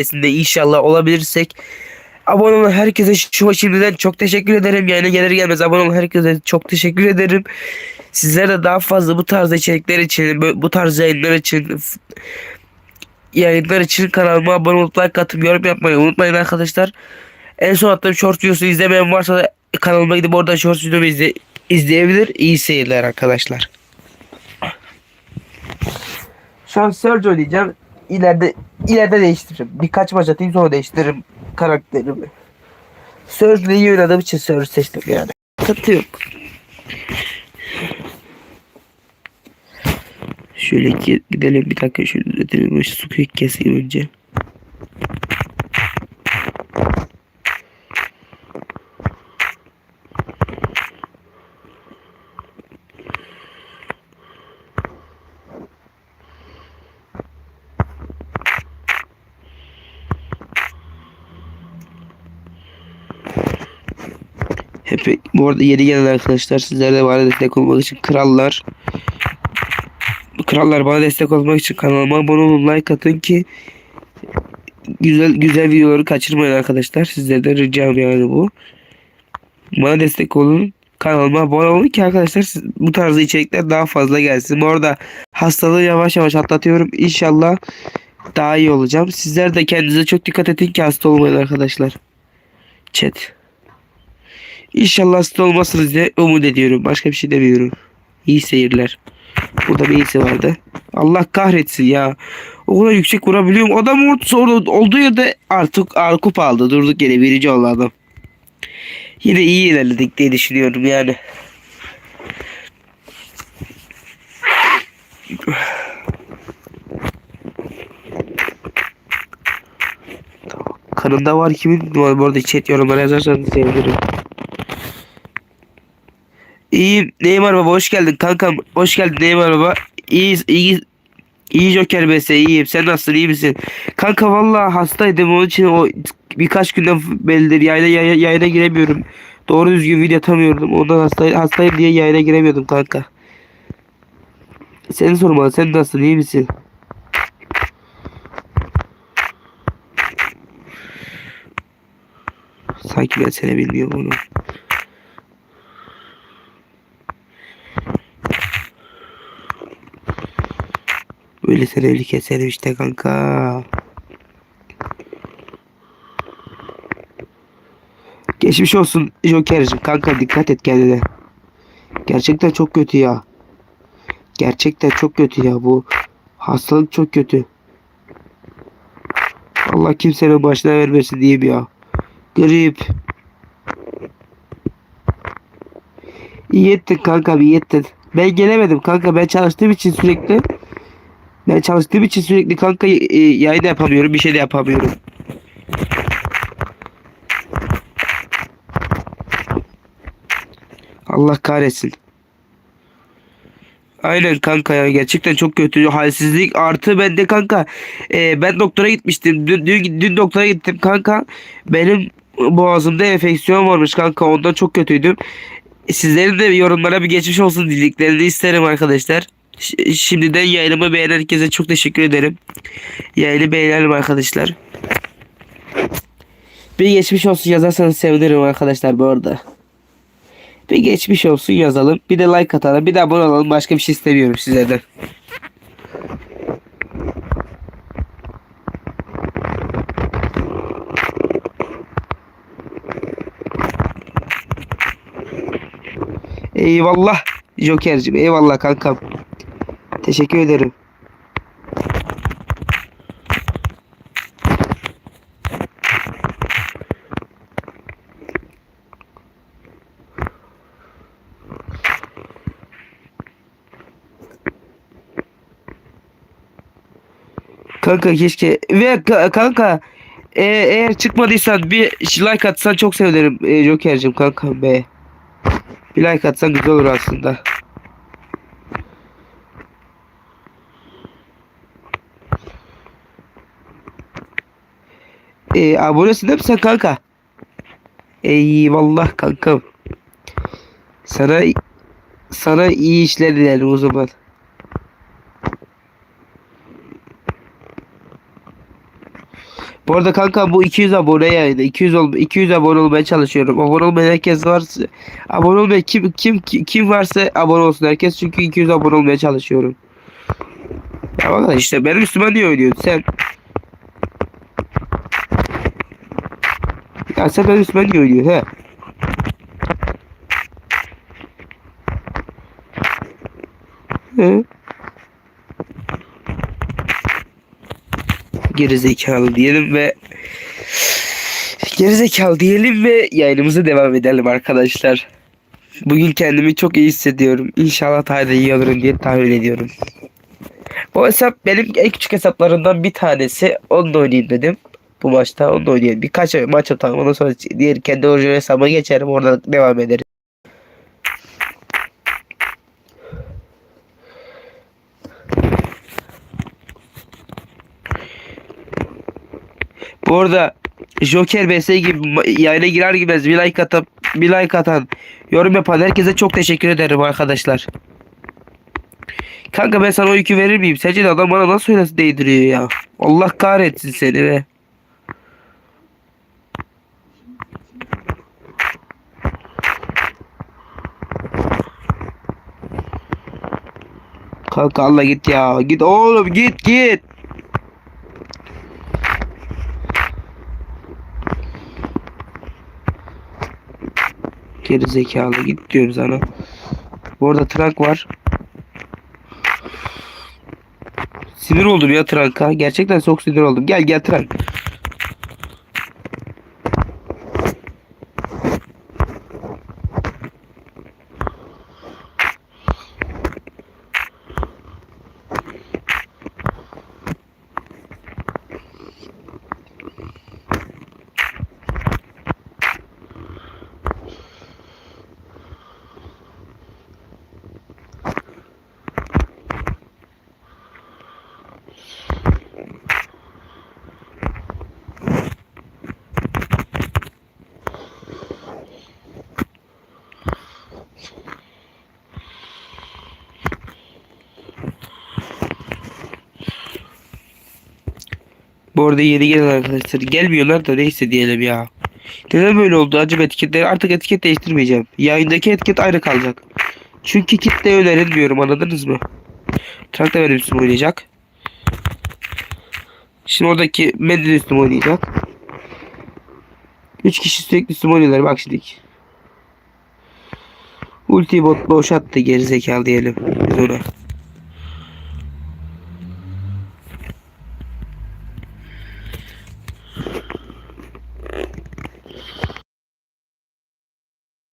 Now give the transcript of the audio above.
sayesinde inşallah olabilirsek abone olan herkese şu şimdiden çok teşekkür ederim. Yayına gelir gelmez abone olan herkese çok teşekkür ederim. Sizlere de daha fazla bu tarz içerikler için, bu- tarz yayınlar için yayınlar için kanalıma abone olup like atıp yorum yapmayı unutmayın arkadaşlar. En son attığım short videosu izlemeyen varsa da kanalıma gidip oradan short videomu izle, izleyebilir. İyi seyirler arkadaşlar. Şu an Surge oynayacağım. İleride ileride değiştiririm. Birkaç maç atayım sonra değiştiririm karakterimi. Surge'le iyi oynadığım için Surge seçtim yani. Yok. Şöyle gidelim bir dakika şöyle. Şu sukuyu keseyim önce. Hep bu arada yeni gelen arkadaşlar sizler bana destek olmak için krallar krallar bana destek olmak için kanalıma abone olun like atın ki güzel güzel videoları kaçırmayın arkadaşlar. Sizlerden ricam yani bu. Bana destek olun kanalıma abone olun ki arkadaşlar siz- bu tarz içerikler daha fazla gelsin. Bu arada hastalığı yavaş yavaş atlatıyorum. İnşallah daha iyi olacağım. Sizler de kendinize çok dikkat edin ki hasta olmayın arkadaşlar. Chat İnşallah hasta olmazsınız diye umut ediyorum. Başka bir şey demiyorum. İyi seyirler. Burada bir iyisi vardı. Allah kahretsin ya. O kadar yüksek vurabiliyorum. Adam orada olduğu yerde artık ağır kupa aldı. Durduk yere birinci oldu adam. Yine iyi ilerledik diye düşünüyorum yani. Kanında var kimin? Bu arada chat yorumlara yazarsanız sevinirim. İyiyim. Neymar baba hoş geldin kankam. Hoş geldin Neymar baba. İyi iyi iyi Joker BS iyiyim. Sen nasılsın iyi misin? Kanka vallahi hastaydım onun için o birkaç günden bellidir yayına yayına, yayına giremiyorum. Doğru düzgün video atamıyordum. Ondan hastay, hastayım diye yayına giremiyordum kanka. Seni sormalı. Sen nasılsın iyi misin? Sanki ben seni bilmiyorum onu. Sen evli keserim işte kanka. Geçmiş olsun Joker'cim kanka dikkat et kendine. Gerçekten çok kötü ya. Gerçekten çok kötü ya bu. Hastalık çok kötü. Allah kimsenin başına vermesin diyeyim ya. Grip. İyi ettin kanka iyi ettin. Ben gelemedim kanka ben çalıştığım için sürekli ben çalıştığım için sürekli kanka e, yayın da yapamıyorum bir şey de yapamıyorum. Allah kahretsin. Aynen kanka ya gerçekten çok kötü. Halsizlik artı bende kanka. E, ben doktora gitmiştim. Dün, dün, dün doktora gittim kanka. Benim boğazımda enfeksiyon varmış kanka ondan çok kötüydüm. Sizlerin de yorumlara bir geçmiş olsun dilediklerini isterim arkadaşlar Ş- şimdiden yayınımı beğenen herkese çok teşekkür ederim yayını beğenelim arkadaşlar bir geçmiş olsun yazarsanız sevinirim arkadaşlar bu arada bir geçmiş olsun yazalım. Bir de like atalım. Bir de abone olalım. Başka bir şey istemiyorum sizlerden. Eyvallah Joker'cim. Eyvallah kankam. Teşekkür ederim. Kanka keşke ve ka- kanka e, eğer çıkmadıysan bir like atsan çok sevinirim e, Joker'cim kanka be. Bir like atsan güzel olur aslında. E, abonesin değil mi sen kanka? Eyvallah kankam. Sana sana iyi işler dilerim o zaman. Bu arada kanka bu 200 abone yayını. 200 ol 200 abone olmaya çalışıyorum. Abone olmayan herkes varsa abone olmayan kim kim kim varsa abone olsun herkes çünkü 200 abone olmaya çalışıyorum. Ya valla işte benim üstüme niye oynuyorsun sen? Ya benim üstüme niye oynuyorsun he? He? Gerizekalı diyelim ve Gerizekalı diyelim ve yayınımıza devam edelim arkadaşlar. Bugün kendimi çok iyi hissediyorum. İnşallah daha da iyi olurum diye tahmin ediyorum. Bu hesap benim en küçük hesaplarımdan bir tanesi. Onunla oynayayım dedim. Bu maçta onunla oynayayım. Birkaç maç atalım. Ondan sonra diğer kendi orijinal hesabıma geçerim. Oradan devam ederiz. Bu arada Joker BS gibi yayına girer girmez bir like atıp bir like atan yorum yapan herkese çok teşekkür ederim arkadaşlar. Kanka ben sana o yükü verir miyim? Sence de adam bana nasıl öyle değdiriyor ya? Allah kahretsin seni be. Kanka Allah git ya. Git oğlum git git. Geri zekalı git diyorum sana. Bu arada trank var. Sinir oldum ya tranka. Gerçekten çok sinir oldum. Gel gel trank. Bu arada yeni gelen arkadaşlar gelmiyorlar da neyse diyelim ya. Neden böyle oldu acaba etiketleri artık etiket değiştirmeyeceğim. Yayındaki etiket ayrı kalacak. Çünkü kitle önerilmiyorum anladınız mı? Trak da benim üstüme oynayacak. Şimdi oradaki Mendil üstüme oynayacak. 3 kişi sürekli üstüme oynuyorlar bak şimdi. Ulti bot boşalttı gerizekalı diyelim biz ona.